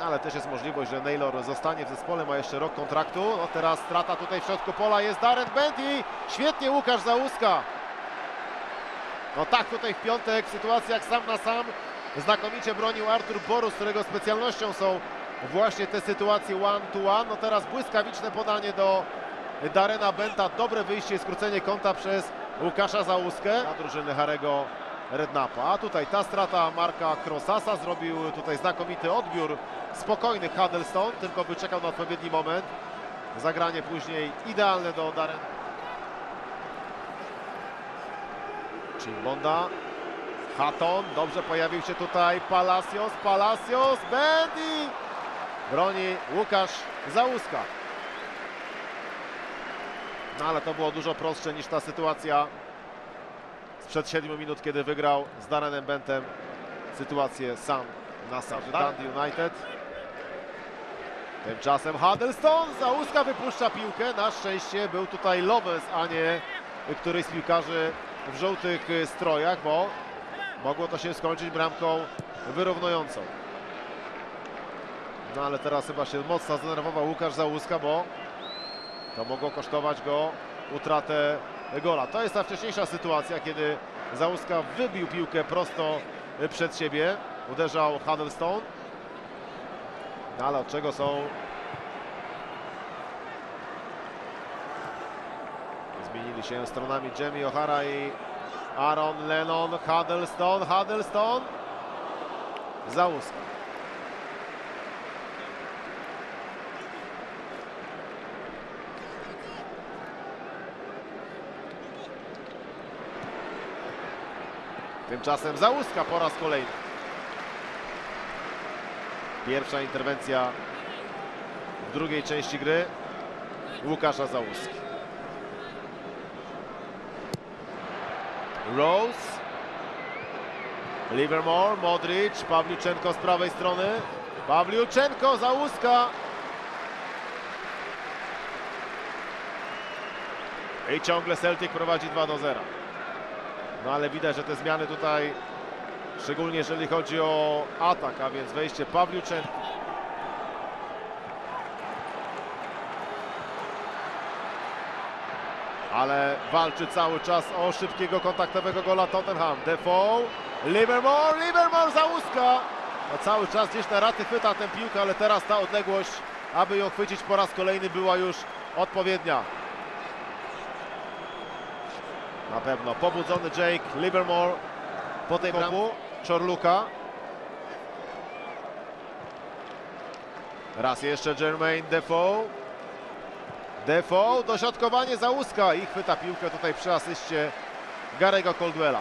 ale też jest możliwość, że Naylor zostanie w zespole, ma jeszcze rok kontraktu. No teraz strata tutaj w środku pola jest Darren Bendy. Świetnie Łukasz Załuska. No tak tutaj w piątek w sytuacjach sam na sam znakomicie bronił Artur Borus, którego specjalnością są właśnie te sytuacje one to one. No teraz błyskawiczne podanie do Darena Benta. Dobre wyjście i skrócenie kąta przez Łukasza Załuskę. Na drużyny Harego Rednapa. A tutaj ta strata Marka Krosasa zrobił tutaj znakomity odbiór. Spokojny Huddleston, tylko wyczekał na odpowiedni moment. Zagranie później idealne do Daren. Chimbonda. Hatton, dobrze pojawił się tutaj Palacios, Palacios, Bendy! Broni Łukasz Załuska. No ale to było dużo prostsze niż ta sytuacja sprzed 7 minut, kiedy wygrał z Darrenem Bentem sytuację sam na sam. Dundee United. Tymczasem Huddleston, Załuska wypuszcza piłkę. Na szczęście był tutaj Loves, a nie któryś z piłkarzy w żółtych strojach, bo mogło to się skończyć bramką wyrównującą. No ale teraz chyba się mocno zdenerwował Łukasz Załuska, bo to mogło kosztować go utratę gola. To jest ta wcześniejsza sytuacja, kiedy Załuska wybił piłkę prosto przed siebie. Uderzał Huddlestone. No ale od czego są... Zmienili się stronami Jamie O'Hara i Aaron Lennon. Huddlestone, Huddlestone. Załuska. Tymczasem Załuska po raz kolejny. Pierwsza interwencja w drugiej części gry Łukasza Załuski. Rose. Livermore, Modric, Pawliuczenko z prawej strony. Pawliuczenko, Załuska. I ciągle Celtic prowadzi 2 do 0. No ale widać, że te zmiany tutaj, szczególnie jeżeli chodzi o atak, a więc wejście Pawliuczenko. Ale walczy cały czas o szybkiego kontaktowego gola Tottenham. Defoe, Livermore, Livermore za łuska. No cały czas gdzieś na raty chwyta tę piłkę, ale teraz ta odległość, aby ją chwycić po raz kolejny była już odpowiednia. Na pewno pobudzony Jake Livermore po tej bramku Czorluka. Raz jeszcze Jermaine Defoe. Defoe, dośrodkowanie za łuska i chwyta piłkę tutaj przy asyście Garego Coldwella.